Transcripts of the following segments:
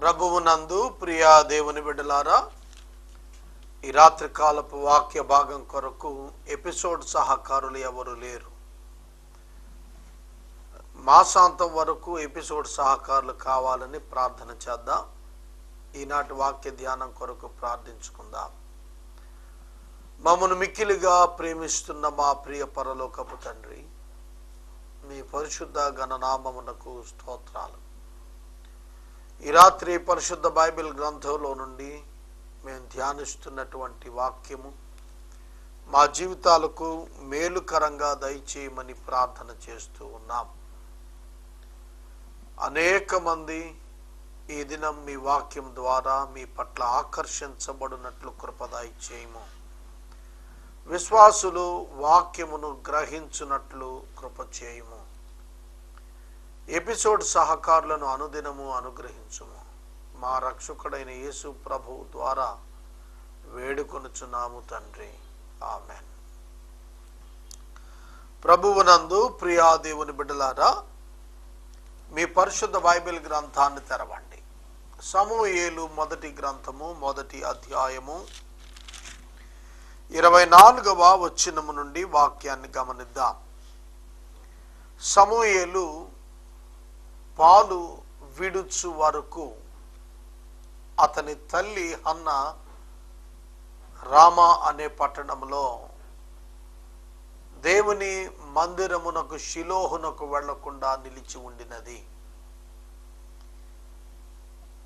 ప్రభువునందు ప్రియా దేవుని బిడ్డలారా ఈ రాత్రి కాలపు వాక్య భాగం కొరకు ఎపిసోడ్ సహకారులు ఎవరు లేరు. మాసాంతం వరకు ఎపిసోడ్ సహకారులు కావాలని ప్రార్థన చేద్దాం. ఈనాటి వాక్య ధ్యానం కొరకు ప్రార్థించుకుందాం. మమ్మను మిక్కిలిగా ప్రేమిస్తున్న మా ప్రియ పరలోకపు తండ్రి మీ పరిశుద్ధ గణనామమునకు స్తోత్రాలు. ఈ రాత్రి పరిశుద్ధ బైబిల్ గ్రంథంలో నుండి మేము ధ్యానిస్తున్నటువంటి వాక్యము మా జీవితాలకు మేలుకరంగా దయచేయమని ప్రార్థన చేస్తూ ఉన్నాం. అనేక మంది ఈ దినం మీ వాక్యం ద్వారా మీ పట్ల ఆకర్షించబడినట్లు కృపదాయి చేయము. విశ్వాసులు వాక్యమును గ్రహించున్నట్లు కృప చేయము ఎపిసోడ్ సహకారులను అనుదినము అనుగ్రహించుము. మా రక్షకుడైన యేసు ప్రభు ద్వారా వేడుకొనుచున్నాము తండ్రి. ఆమె ప్రభువునందు ప్రియాదేవుని బిడ్డలారా మీ పరిశుద్ధ బైబిల్ గ్రంథాన్ని తెరవండి. సమూయేలు మొదటి గ్రంథము మొదటి అధ్యాయము ఇరవై నాలుగవ వచ్చినము నుండి వాక్యాన్ని గమనిద్దాం. సమూయేలు పాలు విడుచు వరకు అతని తల్లి హన్న రామ అనే పట్టణంలో దేవుని మందిరమునకు శిలోహునకు వెళ్ళకుండా నిలిచి ఉండినది.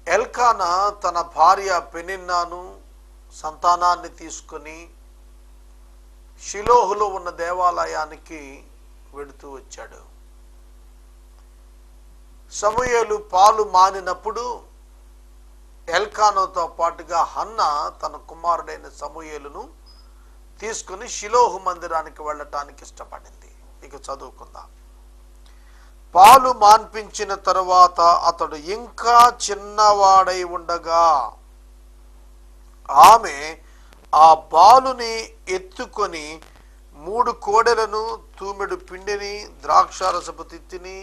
ఎల్కానా తన భార్య పెనిన్నాను సంతానాన్ని తీసుకుని షిలోహులో ఉన్న దేవాలయానికి వెడుతూ వచ్చాడు. సమూయేలు పాలు మానినప్పుడు ఎల్కానోతో పాటుగా హన్న తన కుమారుడైన సమూయేలును తీసుకుని శిలోహు మందిరానికి వెళ్ళటానికి ఇష్టపడింది. ఇక చదువుకుందాం. పాలు మాన్పించిన తరువాత అతడు ఇంకా చిన్నవాడై ఉండగా ఆమె ఆ బాలుని ఎత్తుకొని మూడు కోడెలను తూమెడు పిండిని ద్రాక్షారసపు తిత్తిని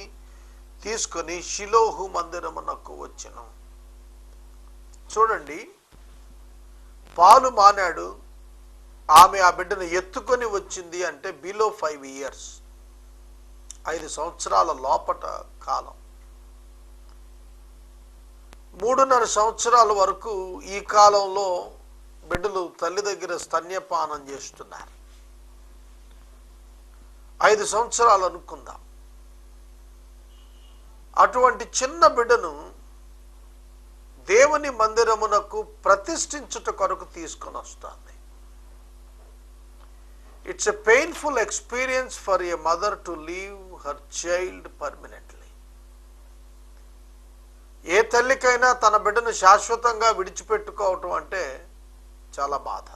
తీసుకొని శిలోహు మందిరమునకు వచ్చను. చూడండి పాలు మానాడు. ఆమె ఆ బిడ్డను ఎత్తుకొని వచ్చింది అంటే బిలో ఫైవ్ ఇయర్స్. ఐదు సంవత్సరాల లోపట కాలం. మూడున్నర సంవత్సరాల వరకు ఈ కాలంలో బిడ్డలు తల్లి దగ్గర స్తన్యపానం చేస్తున్నారు. ఐదు సంవత్సరాలు అనుకుందాం. అటువంటి చిన్న బిడ్డను దేవుని మందిరమునకు ప్రతిష్ఠించుట కొరకు తీసుకొని వస్తుంది. It's a painful experience for a mother to leave her child permanently ఏ తల్లికైనా తన బిడ్డను శాశ్వతంగా విడిచిపెట్టుకోవటం అంటే చాలా బాధ.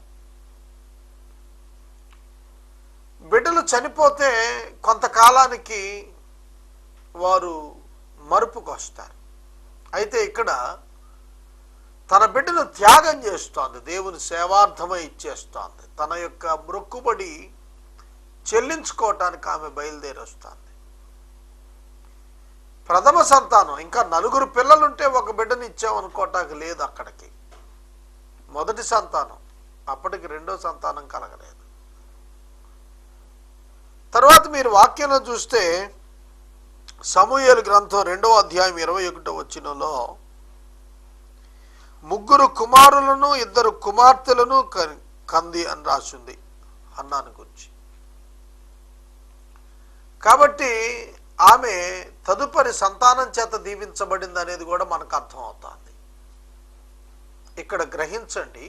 బిడ్డలు చనిపోతే కొంతకాలానికి వారు మరుపుకొస్తారు. అయితే ఇక్కడ తన బిడ్డను త్యాగం చేస్తోంది దేవుని సేవార్థమై ఇచ్చేస్తోంది. తన యొక్క మొక్కుబడి చెల్లించుకోవటానికి ఆమె బయలుదేరి వస్తుంది. ప్రథమ సంతానం ఇంకా నలుగురు పిల్లలుంటే ఒక బిడ్డని ఇచ్చామనుకోవటానికి లేదు అక్కడికి. మొదటి సంతానం అప్పటికి రెండో సంతానం కలగలేదు. తర్వాత మీరు వాక్యంలో చూస్తే సమూహేలు గ్రంథం రెండవ అధ్యాయం ఇరవై ఒకటో వచ్చినలో ముగ్గురు కుమారులను ఇద్దరు కుమార్తెలను కంది అని రాసింది అన్నాను గురించి. కాబట్టి ఆమె తదుపరి సంతానం చేత దీవించబడింది అనేది కూడా మనకు అర్థం అవుతుంది ఇక్కడ గ్రహించండి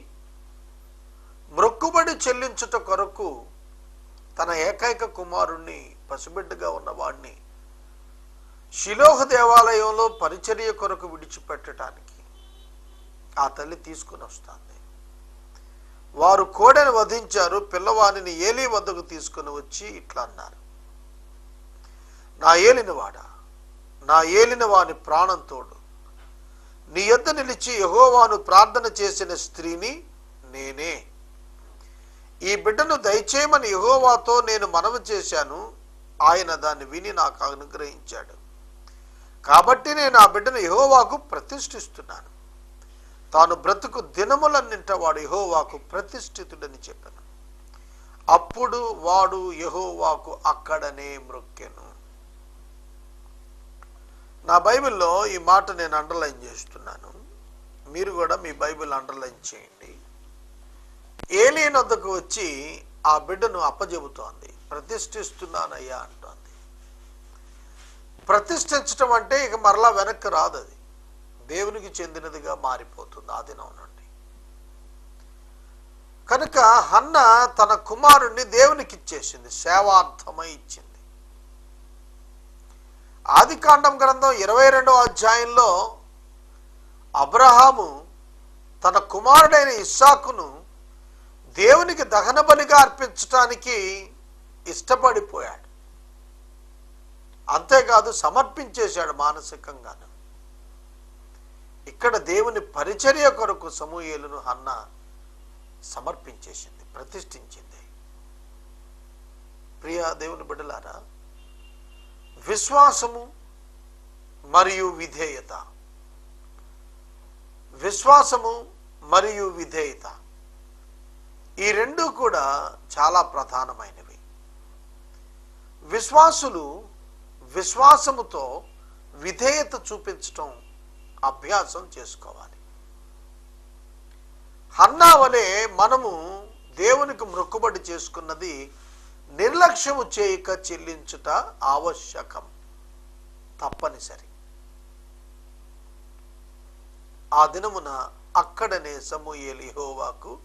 మ్రొక్కుబడి చెల్లించుట కొరకు తన ఏకైక కుమారుణ్ణి పసిబిడ్డగా ఉన్నవాడిని శిలోహ దేవాలయంలో పరిచర్య కొరకు విడిచిపెట్టడానికి ఆ తల్లి తీసుకుని వస్తుంది. వారు కోడెను వధించారు పిల్లవానిని ఏలి వద్దకు తీసుకుని వచ్చి ఇట్లా అన్నారు. నా ఏలినవాడ నా ఏలిన వాని ప్రాణం తోడు. నీ యొద్ద నిలిచి యహోవాను ప్రార్థన చేసిన స్త్రీని నేనే. ఈ బిడ్డను దయచేయమని యహోవాతో నేను మనవి చేశాను. ఆయన దాన్ని విని నాకు అనుగ్రహించాడు. కాబట్టి నేను ఆ బిడ్డను యహోవాకు ప్రతిష్ఠిస్తున్నాను. తాను బ్రతుకు దినములన్నింట వాడు యహోవాకు ప్రతిష్ఠితుడని చెప్పాను. అప్పుడు వాడు యహోవాకు అక్కడనే మృక్కెను. నా బైబిల్లో ఈ మాట నేను అండర్లైన్ చేస్తున్నాను. మీరు కూడా మీ బైబిల్ అండర్లైన్ చేయండి. ఏలియన్ వద్దకు వచ్చి ఆ బిడ్డను అప్పజెబుతోంది. ప్రతిష్ఠిస్తున్నానయ్యా అంట. ప్రతిష్ఠించటం అంటే ఇక మరలా వెనక్కి రాదు అది. దేవునికి చెందినదిగా మారిపోతుంది ఆ దినం నుండి. కనుక హన్న తన కుమారుణ్ణి దేవునికి ఇచ్చేసింది సేవార్థమై ఇచ్చింది. ఆది కాండం గ్రంథం ఇరవై రెండవ అధ్యాయంలో అబ్రహాము తన కుమారుడైన ఇస్సాకును దేవునికి దహన బలిగా అర్పించటానికి ఇష్టపడిపోయాడు. అంతేకాదు సమర్పించేశాడు మానసికంగాను. ఇక్కడ దేవుని పరిచర్య కొరకు సమూహేలును అన్న సమర్పించేసింది ప్రతిష్ఠించింది. ప్రియ దేవుని బిడ్డలారా విశ్వాసము మరియు విధేయత. విశ్వాసము మరియు విధేయత. ఈ రెండు కూడా చాలా ప్రధానమైనవి. విశ్వాసులు విశ్వాసముతో విధేయత చూపించటం అభ్యాసం చేసుకోవాలి. హన్నా వలె మనము దేవునికి మొక్కుబడి చేసుకున్నది నిర్లక్ష్యము చేయక చెల్లించుట ఆవశ్యకం. తప్పనిసరి. ఆ దినమున అక్కడనే సమూయేలి హోవాకు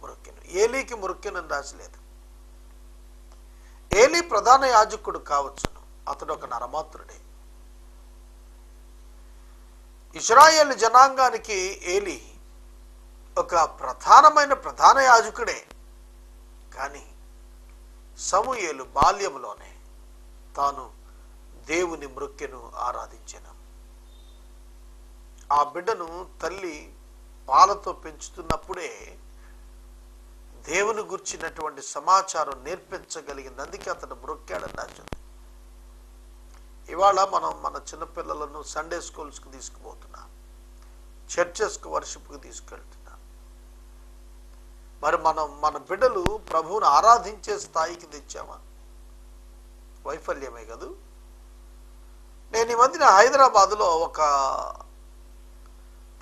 మొక్కెను. ఏలీకి మొక్కెనని రాసిలేదు ఏలీ ప్రధాన యాజకుడు కావచ్చును. అతడు ఒక నరమాత్రుడే. ఇజ్రాయేల్ జనాంగానికి ఏలి ఒక ప్రధానమైన ప్రధాన యాజకుడే. కానీ సమూయేలు బాల్యములోనే తాను దేవుని మృక్కెను ఆరాధించను. ఆ బిడ్డను తల్లి పాలతో పెంచుతున్నప్పుడే దేవుని గుర్చినటువంటి సమాచారం నేర్పించగలిగింది. అందుకే అతను మృక్కాడని రాజు ఇవాళ మనం మన చిన్నపిల్లలను సండే స్కూల్స్కి తీసుకుపోతున్నాం. చర్చెస్కి వర్షిప్కి తీసుకెళ్తున్నాం. మరి మనం మన బిడ్డలు ప్రభువును ఆరాధించే స్థాయికి తెచ్చామా? వైఫల్యమే కదూ? నేను ఈ మధ్యన హైదరాబాదులో ఒక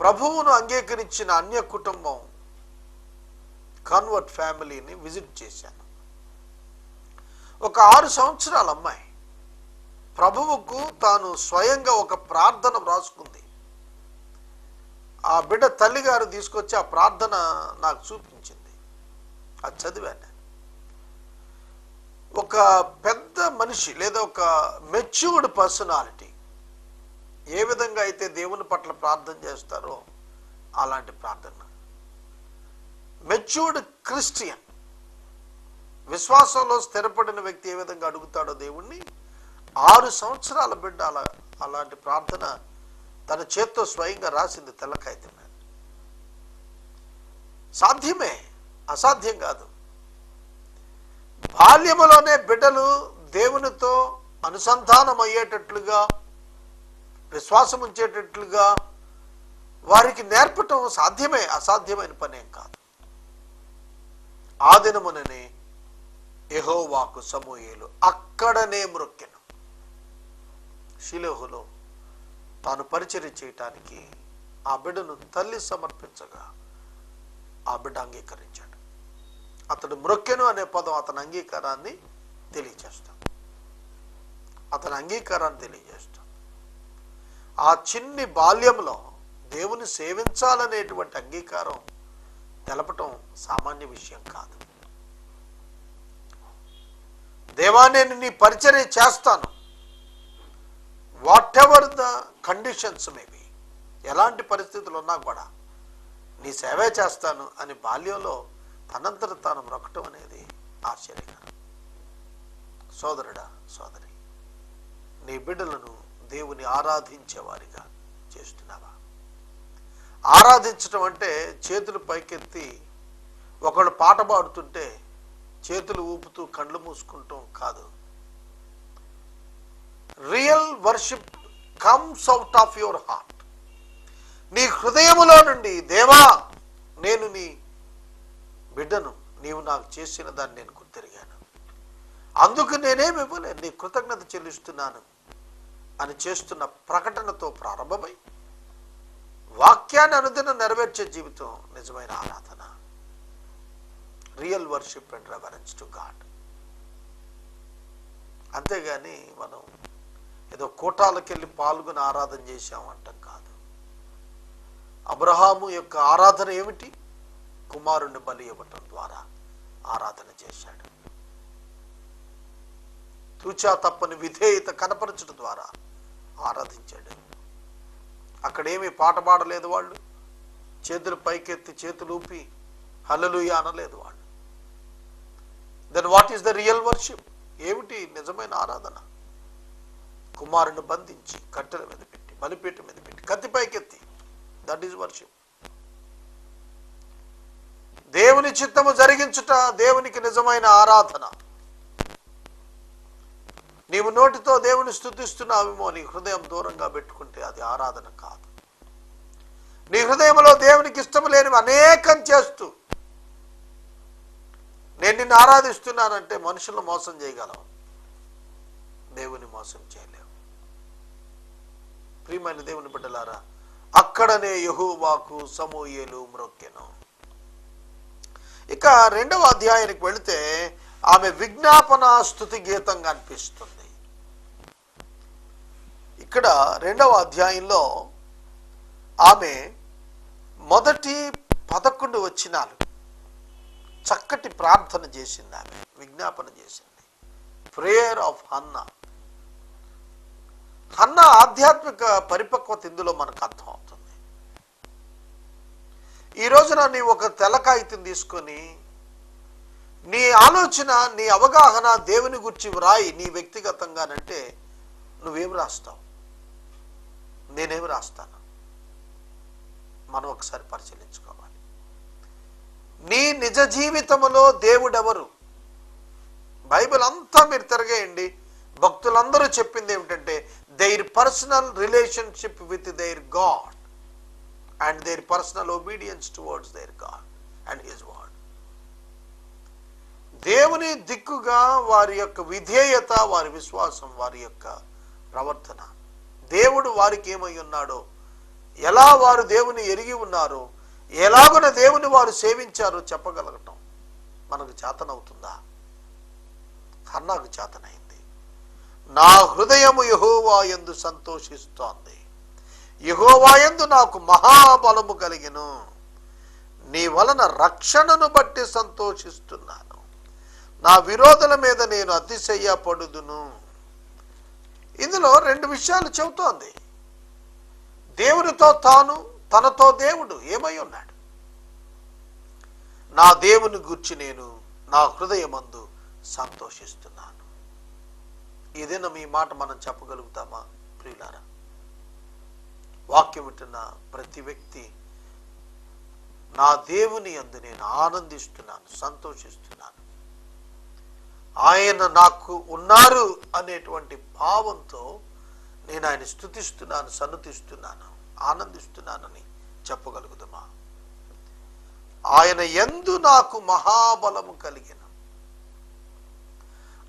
ప్రభువును అంగీకరించిన అన్య కుటుంబం కన్వర్ట్ ఫ్యామిలీని విజిట్ చేశాను. ఒక ఆరు సంవత్సరాల అమ్మాయి. ప్రభువుకు తాను స్వయంగా ఒక ప్రార్థన వ్రాసుకుంది. ఆ బిడ్డ తల్లిగారు తీసుకొచ్చి ఆ ప్రార్థన నాకు చూపించింది. అది చదివాను నేను. ఒక పెద్ద మనిషి లేదా ఒక మెచ్యూర్డ్ పర్సనాలిటీ ఏ విధంగా అయితే దేవుని పట్ల ప్రార్థన చేస్తారో అలాంటి ప్రార్థన. Matured Christian. విశ్వాసంలో స్థిరపడిన వ్యక్తి ఏ విధంగా అడుగుతాడో దేవుణ్ణి ఆరు సంవత్సరాల బిడ్డ అలా అలాంటి ప్రార్థన తన చేత్తో స్వయంగా రాసింది తెల్లకాయితం మీద. సాధ్యమే అసాధ్యం కాదు. బాల్యములోనే బిడ్డలు దేవునితో అనుసంధానం అయ్యేటట్లుగా విశ్వాసం ఉంచేటట్లుగా వారికి నేర్పటం సాధ్యమే అసాధ్యమైన పనేం కాదు. ఆ దినముననే ఎహోవాకు సమూయేలు అక్కడనే మృక్కెను శిలోహులో తాను పరిచర్య చేయటానికి ఆ బిడ్డను తల్లి సమర్పించగా ఆ బిడ్డ అంగీకరించాడు. అతడు మృక్కెను అనే పదం అతని అంగీకారాన్ని తెలియజేస్తాం అతని అంగీకారాన్ని తెలియజేస్తాం ఆ చిన్ని బాల్యంలో దేవుని సేవించాలనేటువంటి అంగీకారం తెలపటం సామాన్య విషయం కాదు. దేవా నేను నీ పరిచర్య చేస్తాను. Whatever the conditions maybe ఎలాంటి పరిస్థితులు ఉన్నా కూడా నీ సేవే చేస్తాను అని బాల్యంలో తనంతట తాను మొక్కటం అనేది ఆశ్చర్యకరం. సోదరుడా సోదరి నీ బిడ్డలను దేవుని ఆరాధించేవారిగా చేస్తున్నావా? ఆరాధించటం అంటే చేతులు పైకెత్తి ఒకళ్ళు పాట పాడుతుంటే చేతులు ఊపుతూ కళ్ళు మూసుకుంటాం కాదు. Real worship comes out of your heart. నీ హృదయములో నుండి దేవా నేను నీ బిడ్డను నీవు నాకు చేసిన దాన్ని నేను గుర్తిరిగాను. అందుకు నేనేమి ఇవ్వలేదు నీ కృతజ్ఞత చెల్లిస్తున్నాను అని చేస్తున్న ప్రకటనతో ప్రారంభమై వాక్యాన్ని అనుదిన నెరవేర్చే జీవితం నిజమైన ఆరాధన. Real worship and reverence to God. అంతేగాని మనం ఏదో కూటాలకు వెళ్ళి పాల్గొని ఆరాధన చేశామంటాం కాదు. అబ్రహాము యొక్క ఆరాధన ఏమిటి? కుమారుణ్ణి బలి ఇవ్వటం ద్వారా ఆరాధన చేశాడు. తూచా తప్పని విధేయత కనపరచడం ద్వారా ఆరాధించాడు. అక్కడేమి పాట పాడలేదు వాళ్ళు. చేతులు పైకెత్తి చేతులు ఊపి హలలుయ అనలేదు వాళ్ళు. Then what is the real worship ఏమిటి నిజమైన ఆరాధన? కుమారుని బంధించి కట్టెల మీద పెట్టి బలిపీఠ మీద పెట్టి కత్తి పైకెత్తి. దట్ ఈజ్ వర్షిప్ దేవుని చిత్తము జరిగించుట దేవునికి నిజమైన ఆరాధన. నీవు నోటితో దేవుని స్థుతిస్తున్నావేమో నీ హృదయం దూరంగా పెట్టుకుంటే అది ఆరాధన కాదు. నీ హృదయంలో దేవునికి ఇష్టం లేనివి అనేకం చేస్తూ నేను నిన్ను ఆరాధిస్తున్నానంటే మనుషులను మోసం చేయగలవు. దేవుని మోసం చేయలేవు. ప్రియమైన దేవుని బిడ్డలారా అక్కడనే యహోవాకు సమూయేలు మ్రొక్కెను ఇక రెండవ అధ్యాయానికి వెళితే ఆమె విజ్ఞాపన స్థుతి గీతంగా అనిపిస్తుంది. ఇక్కడ రెండవ అధ్యాయంలో ఆమె మొదటి పదకొండు వచ్చినాలు చక్కటి ప్రార్థన చేసింది ఆమె విజ్ఞాపన చేసింది. ప్రేయర్ ఆఫ్ హన్నా హన్న ఆధ్యాత్మిక పరిపక్వత ఇందులో మనకు అర్థమవుతుంది ఈ రోజున నీ ఒక తెల్లకాగితం తీసుకొని నీ ఆలోచన నీ అవగాహన దేవుని గురించి వ్రాయి నీ వ్యక్తిగతంగానంటే నువ్వేం రాస్తావు? నేనేం రాస్తాను? మనం ఒకసారి పరిశీలించుకోవాలి. నీ నిజ జీవితములో దేవుడెవరు? బైబిల్ అంతా మీరు తిరగేయండి. భక్తులందరూ చెప్పింది ఏమిటంటే their personal relationship with their God and their personal obedience towards their God and his word దేవుని దిక్కుగా వారి యొక్క విధేయత వారి విశ్వాసం వారి యొక్క ప్రవర్తన. దేవుడు వారికి ఏమై ఉన్నాడో ఎలా వారు దేవుని ఎరిగి ఉన్నారో ఎలాగున దేవుని వారు సేవించారో చెప్పగలగటం మనకు చేతనవుతుందా? కన్నాకు చేతనైంది. నా హృదయము యహోవా ఎందు సంతోషిస్తోంది. యహోవాయందు నాకు మహాబలము కలిగిను. నీ వలన రక్షణను బట్టి సంతోషిస్తున్నాను. నా విరోధుల మీద నేను అతిశయ్యపడుదును ఇందులో రెండు విషయాలు చెబుతోంది. దేవునితో తాను తనతో దేవుడు ఏమై ఉన్నాడు? నా దేవుని గుర్చి నేను నా హృదయమందు సంతోషిస్తున్నాను. ఏదైనా మీ మాట మనం చెప్పగలుగుతామా? ప్రియులారా వాక్యం వింటున్న ప్రతి వ్యక్తి నా దేవుని అందు నేను ఆనందిస్తున్నాను సంతోషిస్తున్నాను. ఆయన నాకు ఉన్నారు అనేటువంటి భావంతో నేను ఆయన స్థుతిస్తున్నాను సన్నతిస్తున్నాను ఆనందిస్తున్నానని చెప్పగలుగుదమా ఆయన ఎందు నాకు మహాబలము కలిగిన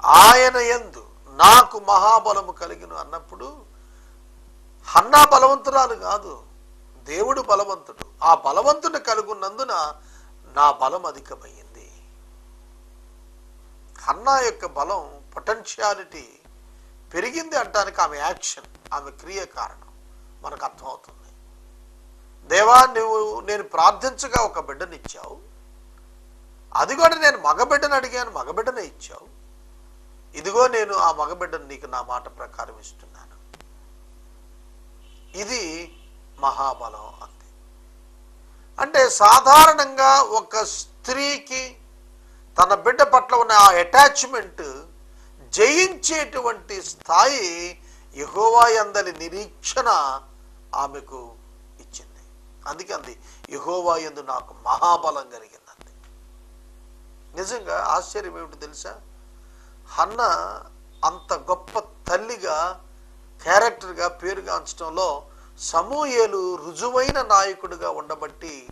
ఆయన ఎందు నాకు మహాబలము కలిగిన అన్నప్పుడు హన్నా బలవంతురాలు కాదు దేవుడు బలవంతుడు. ఆ బలవంతుని కలుగున్నందున నా బలం అధికమైంది. హన్నా యొక్క బలం పొటెన్షియాలిటీ పెరిగింది అంటానికి ఆమె యాక్షన్ ఆమె క్రియ కారణం. మనకు అర్థమవుతుంది. దేవా నువ్వు నేను ప్రార్థించగా ఒక బిడ్డనిచ్చావు. అది కూడా నేను మగబిడ్డను అడిగాను మగబిడ్డనే ఇచ్చావు. ఇదిగో నేను ఆ మగబిడ్డను నీకు నా మాట ప్రకారం ఇస్తున్నాను. ఇది మహాబలం అంతే. అంటే సాధారణంగా ఒక స్త్రీకి తన బిడ్డ పట్ల ఉన్న ఆ అటాచ్మెంట్ జయించేటువంటి స్థాయి యహోవా ఎందలి నిరీక్షణ ఆమెకు ఇచ్చింది. అందుకే అంది యహోవా యందు నాకు మహాబలం కలిగిందండి నిజంగా ఆశ్చర్యం ఏమిటి తెలుసా? హన్న అంత గొప్ప తల్లిగా క్యారెక్టర్గా పేరుగాంచడంలో సమూయేలు రుజువైన నాయకుడిగా ఉండబట్టి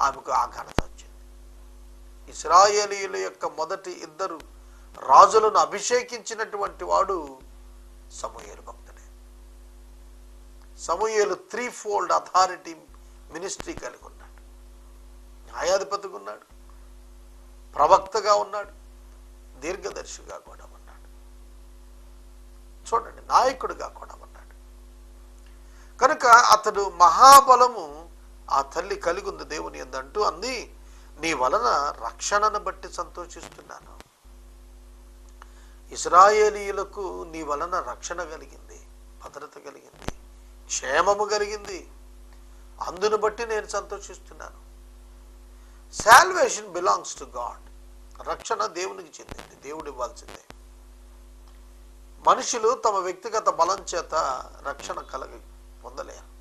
ఆమెకు ఆ ఘనత వచ్చింది. ఇస్రాయేలీయుల యొక్క మొదటి ఇద్దరు రాజులను అభిషేకించినటువంటి వాడు Samuel భక్తుడే. Samuel three fold authority ministry కలిగి ఉన్నాడు. న్యాయాధిపతిగా ఉన్నాడు. ప్రవక్తగా ఉన్నాడు. దీర్ఘదర్శిగా కూడా ఉన్నాడు. చూడండి నాయకుడిగా కూడా ఉన్నాడు. కనుక అతడు మహాబలము ఆ తల్లి కలిగి ఉంది దేవుని ఎందంటూ అంది నీ వలన రక్షణను బట్టి సంతోషిస్తున్నాను. ఇస్రాయేలీయులకు నీ వలన రక్షణ కలిగింది భద్రత కలిగింది క్షేమము కలిగింది. అందును బట్టి నేను సంతోషిస్తున్నాను. శాల్వేషన్ బిలాంగ్స్ టు గాడ్ రక్షణ దేవునికి చెందింది దేవుడు ఇవ్వాల్సిందే. మనుషులు తమ వ్యక్తిగత బలం చేత రక్షణ కలగి పొందలేరు.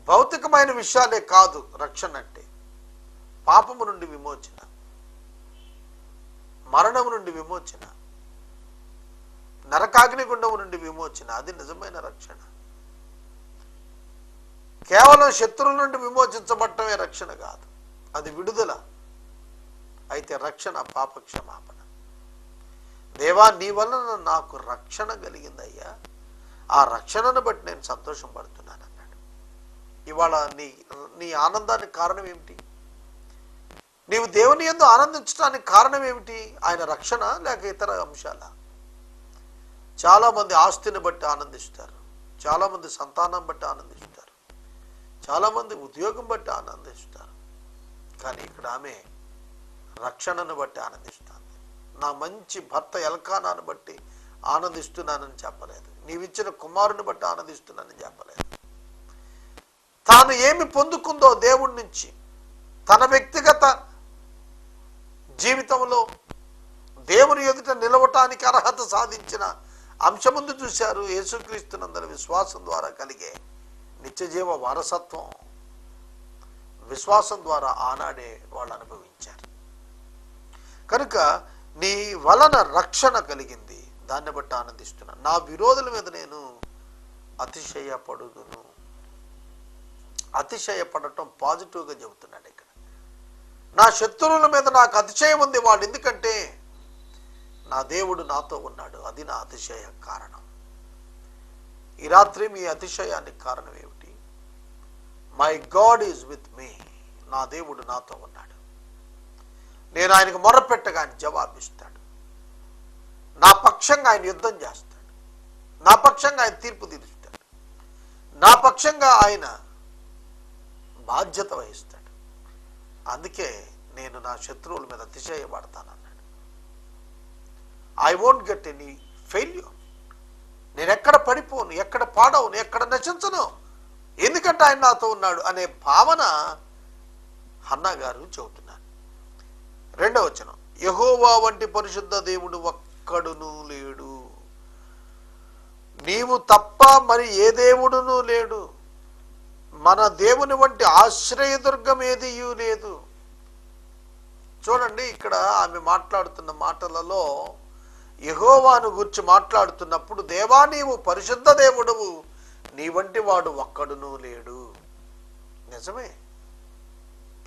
భౌతికమైన విషయాలే కాదు రక్షణ అంటే. పాపము నుండి విమోచన మరణం నుండి విమోచన నరకాగ్నిగుండము నుండి విమోచన అది నిజమైన రక్షణ. కేవలం శత్రువుల నుండి విమోచించబడటమే రక్షణ కాదు అది విడుదల. అయితే రక్షణ పాప క్షమాపణ దేవా నీ వలన నాకు రక్షణ కలిగిందయ్యా. ఆ రక్షణను బట్టి నేను సంతోషం పడుతున్నాను అన్నాడు. ఇవాళ నీ నీ ఆనందానికి కారణం ఏమిటి? నీవు దేవుని ఎందు ఆనందించడానికి కారణం ఏమిటి? ఆయన రక్షణ లేక ఇతర అంశాల? చాలామంది ఆస్తిని బట్టి ఆనందిస్తారు. చాలామంది సంతానం బట్టి ఆనందిస్తారు. చాలామంది ఉద్యోగం బట్టి ఆనందిస్తారు. కానీ ఇక్కడ ఆమె రక్షణను బట్టి ఆనందిస్తాను నా మంచి భర్త ఎల్కానాను బట్టి ఆనందిస్తున్నానని చెప్పలేదు. నీవిచ్చిన కుమారుని బట్టి ఆనందిస్తున్నానని చెప్పలేదు. తాను ఏమి పొందుకుందో దేవుడి నుంచి తన వ్యక్తిగత జీవితంలో దేవుని ఎదుట నిలవటానికి అర్హత సాధించిన అంశముందు చూశారు యేసుక్రీస్తునందరి విశ్వాసం ద్వారా కలిగే నిత్యజీవ వారసత్వం విశ్వాసం ద్వారా ఆనాడే వాళ్ళు అనుభవించారు. కనుక నీ వలన రక్షణ కలిగింది. దాన్ని బట్టి ఆనందిస్తున్నాను నా విరోధుల మీద నేను అతిశయపడుదును. అతిశయపడటం పాజిటివ్గా చెబుతున్నాడు ఇక్కడ. నా శత్రువుల మీద నాకు అతిశయం ఉంది వాడు. ఎందుకంటే నా దేవుడు నాతో ఉన్నాడు. అది నా అతిశయ కారణం. ఈ రాత్రి మీ అతిశయానికి కారణం ఏమిటి? My God is with me నా దేవుడు నాతో ఉన్నాడు. నేను ఆయనకు మొరపెట్టగా ఆయన జవాబిస్తాడు. నా పక్షంగా ఆయన యుద్ధం చేస్తాడు. నా పక్షంగా ఆయన తీర్పు తీరుస్తాడు. నా పక్షంగా ఆయన బాధ్యత వహిస్తాడు. అందుకే నేను నా శత్రువుల మీద అతిశయపడతానన్నాడు I won't get any failure నేను ఎక్కడ పడిపోను ఎక్కడ పాడవును ఎక్కడ నశించను? ఎందుకంటే ఆయన నాతో ఉన్నాడు అనే భావన హన్నా గారు చెబుతున్నారు. రెండవ వచనం. యహోవా వంటి పరిశుద్ధ దేవుడు ఒక్కడును లేడు. నీవు తప్ప మరి ఏ దేవుడును లేడు. మన దేవుని వంటి ఆశ్రయదుర్గం ఏదియూ లేదు. చూడండి ఇక్కడ ఆమె మాట్లాడుతున్న మాటలలో యహోవాను గురించి మాట్లాడుతున్నప్పుడు దేవా నీవు పరిశుద్ధ దేవుడవు. నీ వంటి వాడు ఒక్కడును లేడు. నిజమే?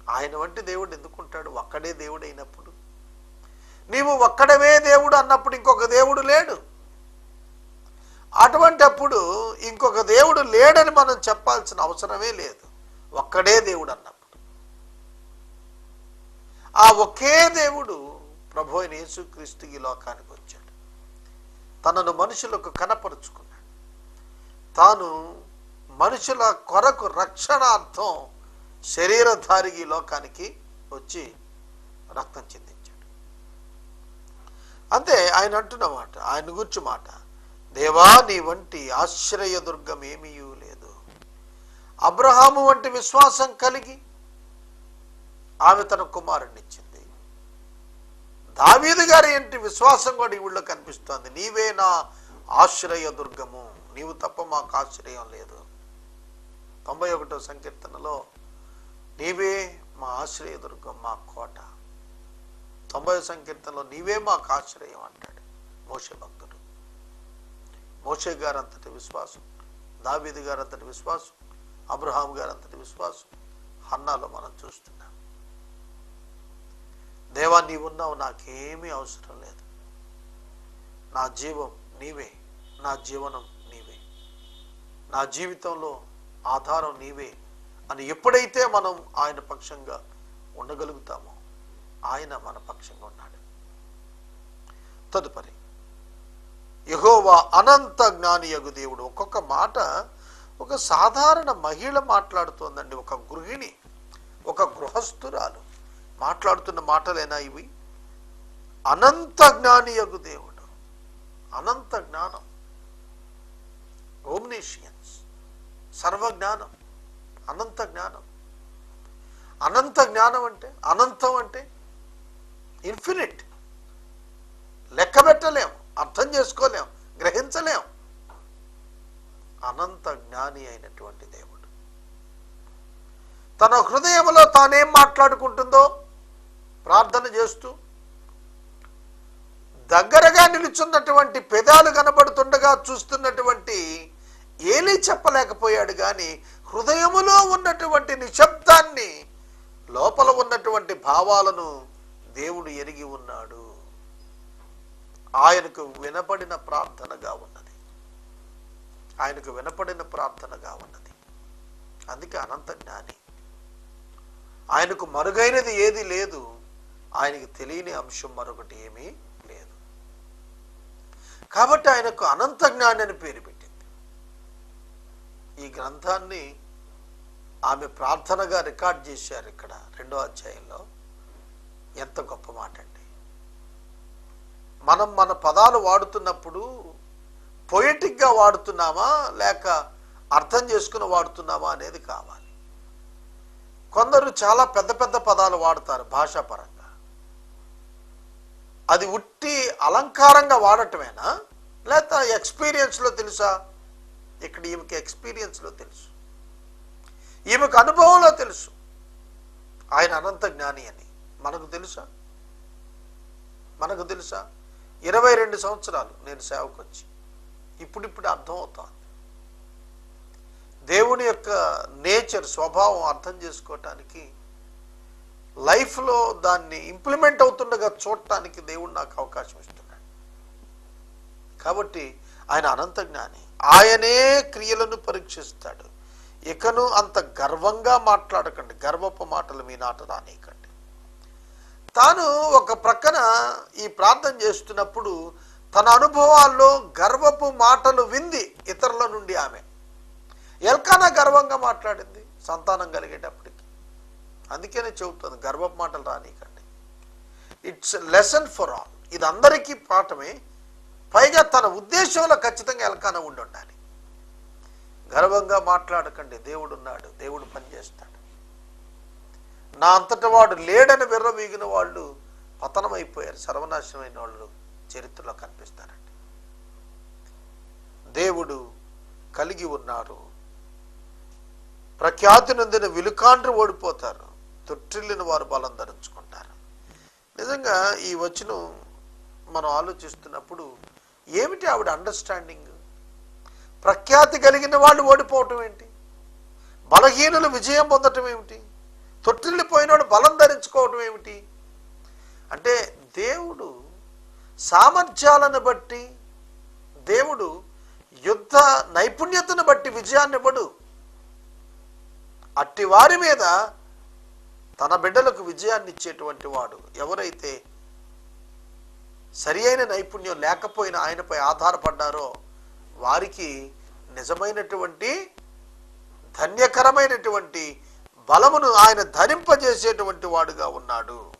ఆయన వంటి దేవుడు ఎందుకుంటాడు? ఒక్కడే దేవుడు అయినప్పుడు నీవు ఒక్కడవే దేవుడు అన్నప్పుడు ఇంకొక దేవుడు లేడు. అటువంటి అప్పుడు ఇంకొక దేవుడు లేడని మనం చెప్పాల్సిన అవసరమే లేదు. ఒక్కడే దేవుడు అన్నప్పుడు. ఆ ఒకే దేవుడు ప్రభు అయిన యేసుక్రీస్తు ఈ లోకానికి వచ్చాడు. తనను మనుషులకు కనపరుచుకున్నాడు. తాను మనుషుల కొరకు రక్షణార్థం శరీరధారి ఈ లోకానికి వచ్చి రక్తం చెందించాడు. అంతే ఆయన అంటున్న మాట ఆయన గురించి మాట దేవా నీ వంటి ఆశ్రయదుర్గం ఏమీ లేదు. అబ్రహాము వంటి విశ్వాసం కలిగి ఆమె తన కుమారుణ్ణి ఇచ్చింది. దావీదు గారి ఇంటి విశ్వాసం కూడా ఈ కనిపిస్తోంది. నీవే నా ఆశ్రయ దుర్గము నీవు తప్ప మాకు ఆశ్రయం లేదు. తొంభై ఒకటో సంకీర్తనలో నీవే మా ఆశ్రయ దుర్గం మా కోట. తొంభై సంకీర్తనలో నీవే మాకు ఆశ్రయం అంటాడు మోసే భక్తుడు. మోషే గారంతటి విశ్వాసం దావీదు గారంతటి విశ్వాసం అబ్రహాం గారంతటి విశ్వాసం హన్నాలో మనం చూస్తున్నాం. దేవా నీవున్నావు నాకేమీ అవసరం లేదు. నా జీవం నీవే నా జీవనం నీవే. నా జీవితంలో ఆధారం నీవే అని ఎప్పుడైతే మనం ఆయన పక్షంగా ఉండగలుగుతామో ఆయన మన పక్షంగా ఉన్నాడు. తదుపరి యహోవా అనంత జ్ఞానియగు దేవుడు. ఒక్కొక్క మాట ఒక సాధారణ మహిళ మాట్లాడుతోందండి. ఒక గృహిణి ఒక గృహస్థురాలు మాట్లాడుతున్న మాటలేనా ఇవి? అనంత జ్ఞానియగు దేవుడు అనంత జ్ఞానం ఓమ్నేషియన్స్ సర్వజ్ఞానం. అనంత జ్ఞానం. అనంత జ్ఞానం అంటే అనంతం అంటే ఇన్ఫినిట్ లెక్క పెట్టలేం అర్థం చేసుకోలేం గ్రహించలేం. అనంత జ్ఞాని అయినటువంటి దేవుడు. తన హృదయంలో తానేం మాట్లాడుకుంటుందో ప్రార్థన చేస్తూ దగ్గరగా నిలుచున్నటువంటి పెదాలు కనబడుతుండగా చూస్తున్నటువంటి ఏలీ చెప్పలేకపోయాడు కానీ హృదయములో ఉన్నటువంటి నిశ్శబ్దాన్ని లోపల ఉన్నటువంటి భావాలను దేవుడు ఎరిగి ఉన్నాడు. ఆయనకు వినపడిన ప్రార్థనగా ఉన్నది. ఆయనకు వినపడిన ప్రార్థనగా ఉన్నది. అందుకే అనంత జ్ఞాని. ఆయనకు మరుగైనది ఏది లేదు. ఆయనకి తెలియని అంశం మరొకటి ఏమీ లేదు. కాబట్టి ఆయనకు అనంత జ్ఞాని అని పేరు ఈ గ్రంథాన్ని ఆమె ప్రార్థనగా రికార్డ్ చేశారు ఇక్కడ రెండో అధ్యాయంలో. ఎంత గొప్ప మాట అండి. మనం మన పదాలు వాడుతున్నప్పుడు పొయిటిక్గా వాడుతున్నామా లేక అర్థం చేసుకుని వాడుతున్నామా అనేది కావాలి. కొందరు చాలా పెద్ద పెద్ద పదాలు వాడతారు భాషాపరంగా. అది ఉట్టి అలంకారంగా వాడటమేనా లేక ఎక్స్పీరియన్స్లో తెలుసా? ఇక్కడ ఈమెకి ఎక్స్పీరియన్స్లో తెలుసు. ఈమెకు అనుభవంలో తెలుసు. ఆయన అనంత జ్ఞాని అని. మనకు తెలుసా? మనకు తెలుసా? ఇరవై రెండు సంవత్సరాలు నేను సేవకు వచ్చి ఇప్పుడిప్పుడు అర్థమవుతాను దేవుని యొక్క నేచర్ స్వభావం అర్థం చేసుకోవటానికి లైఫ్లో దాన్ని ఇంప్లిమెంట్ అవుతుండగా చూడటానికి దేవుడు నాకు అవకాశం ఇస్తున్నాడు. కాబట్టి ఆయన అనంత జ్ఞాని. ఆయనే క్రియలను పరీక్షిస్తాడు. ఇకను అంత గర్వంగా మాట్లాడకండి. గర్వపు మాటలు మీ నాట రానీయకండి. తాను ఒక ప్రక్కన ఈ ప్రార్థన చేస్తున్నప్పుడు తన అనుభవాల్లో గర్వపు మాటలు వింది ఇతరుల నుండి ఆమె. ఎల్కానా గర్వంగా మాట్లాడింది సంతానం కలిగేటప్పటికి. అందుకనే చెబుతుంది గర్వపు మాటలు రానీకండి ఇట్స్ లెసన్ ఫర్ ఆల్ ఇది అందరికీ పాఠమే. పైగా తన ఉద్దేశంలో ఖచ్చితంగా ఎలకాన ఉండి ఉండాలి గర్వంగా మాట్లాడకండి దేవుడు ఉన్నాడు దేవుడు పనిచేస్తాడు. నా అంతట వాడు లేడని విర్రవీగిన వాళ్ళు పతనమైపోయారు సర్వనాశనమైన వాళ్ళు చరిత్రలో కనిపిస్తారండి. దేవుడు కలిగి ఉన్నారు. ప్రఖ్యాతి నొందిన విలుకాండ్రు ఓడిపోతారు. తొట్టిల్లిన వారు బలం ధరించుకుంటారు. నిజంగా ఈ వచనం మనం ఆలోచిస్తున్నప్పుడు ఏమిటి ఆవిడ అండర్స్టాండింగ్ ప్రఖ్యాతి కలిగిన వాళ్ళు ఓడిపోవటం ఏంటి? బలహీనులు విజయం పొందటం ఏమిటి? తొట్టిల్లిపోయినోడు బలం ధరించుకోవటం ఏమిటి? అంటే దేవుడు సామర్థ్యాలను బట్టి దేవుడు యుద్ధ నైపుణ్యతను బట్టి విజయాన్ని ఇవ్వడు. అట్టి వారి మీద తన బిడ్డలకు విజయాన్ని ఇచ్చేటువంటి వాడు ఎవరైతే సరి అయిన నైపుణ్యం లేకపోయినా ఆయనపై ఆధారపడ్డారో వారికి నిజమైనటువంటి ధన్యకరమైనటువంటి బలమును ఆయన ధరింపజేసేటువంటి వాడుగా ఉన్నాడు.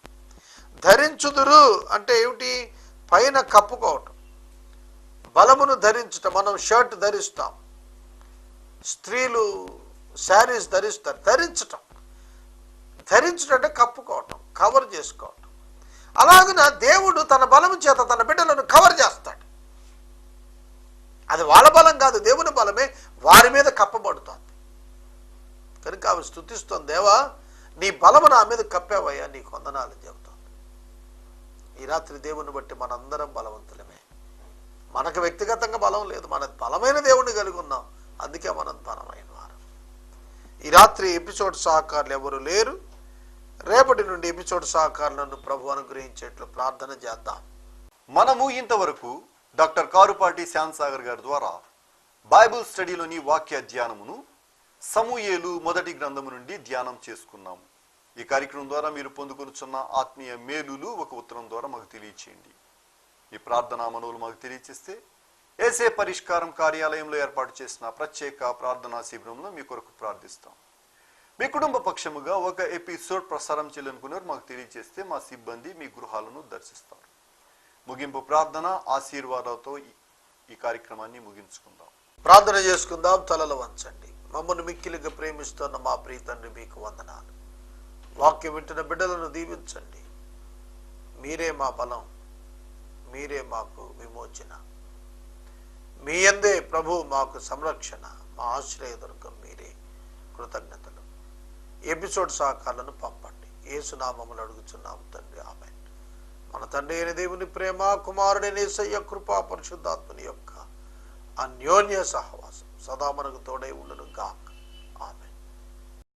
ధరించుదురు అంటే ఏమిటి? పైన కప్పుకోవటం. బలమును ధరించటం. మనం షర్ట్ ధరిస్తాం. స్త్రీలు శారీస్ ధరిస్తారు. ధరించటం. ధరించడం అంటే కప్పుకోవటం. కవర్ చేసుకోవటం. అలాగున దేవుడు తన బలము చేత తన బిడ్డలను కవర్ చేస్తాడు. అది వాళ్ళ బలం కాదు దేవుని బలమే వారి మీద కప్పబడుతోంది. కనుక ఆమె స్థుతిస్తోంది దేవా నీ బలము నా మీద కప్పావయ్యా నీ కొందనాలు చెబుతోంది. ఈ రాత్రి దేవుని బట్టి మనందరం బలవంతులమే. మనకు వ్యక్తిగతంగా బలం లేదు మన బలమైన దేవుణ్ణి కలిగి ఉన్నాం. అందుకే మనం బలమైన వారు. ఈ రాత్రి ఎపిసోడ్ సహకారులు ఎవరు లేరు. రేపటి నుండి ఎపిసోడ్ సహకారులను ప్రభు అనుగ్రహించేట్లు ప్రార్థన చేద్దాం. మనము ఇంతవరకు డాక్టర్ కారుపాటి శ్యాన్సాగర్ గారి ద్వారా బైబిల్ స్టడీలోని వాక్య ధ్యానమును సమూయేలు మొదటి గ్రంథము నుండి ధ్యానం చేసుకున్నాము. ఈ కార్యక్రమం ద్వారా మీరు పొందుకొనుచున్న ఆత్మీయ మేలులు ఒక ఉత్తరం ద్వారా మాకు తెలియచేయండి. ఈ ప్రార్థనా మనవులు మాకు తెలియచేస్తే ఏసే పరిష్కారం కార్యాలయంలో ఏర్పాటు చేసిన ప్రత్యేక ప్రార్థనా శిబిరంలో మీ కొరకు ప్రార్థిస్తాం. మీ కుటుంబ పక్షముగా ఒక ఎపిసోడ్ ప్రసారం చేయాలనుకున్నారు మాకు తెలియజేస్తే మా సిబ్బంది మీ గృహాలను దర్శిస్తారు. ముగింపు ప్రార్థన ఆశీర్వాదాలతో ఈ- కార్యక్రమాన్ని ముగించుకుందాం. ప్రార్థన చేసుకుందాం. తలలు వంచండి. మమ్మల్ని మిక్కిలిగా ప్రేమిస్తున్న మా ప్రీతన్ని మీకు వందనాలు. వాక్యం వింటున్న బిడ్డలను దీవించండి. మీరే మా బలం. మీరే మాకు విమోచన. మీ అందే ప్రభు మాకు సంరక్షణ. మా ఆశ్రయదుర్గం మీరే కృతజ్ఞతలు. ఎపిసోడ్ సహకారాలను పంపండి. ఏసునామములు అడుగుచున్నాము తండ్రి. ఆమె మన తండ్రి అయిన దేవుని ప్రేమ కుమారుడైన సయ్య కృపా పరిశుద్ధాత్మని యొక్క అన్యోన్య సహవాసం సదా మనకు తోడై ఉండను గాక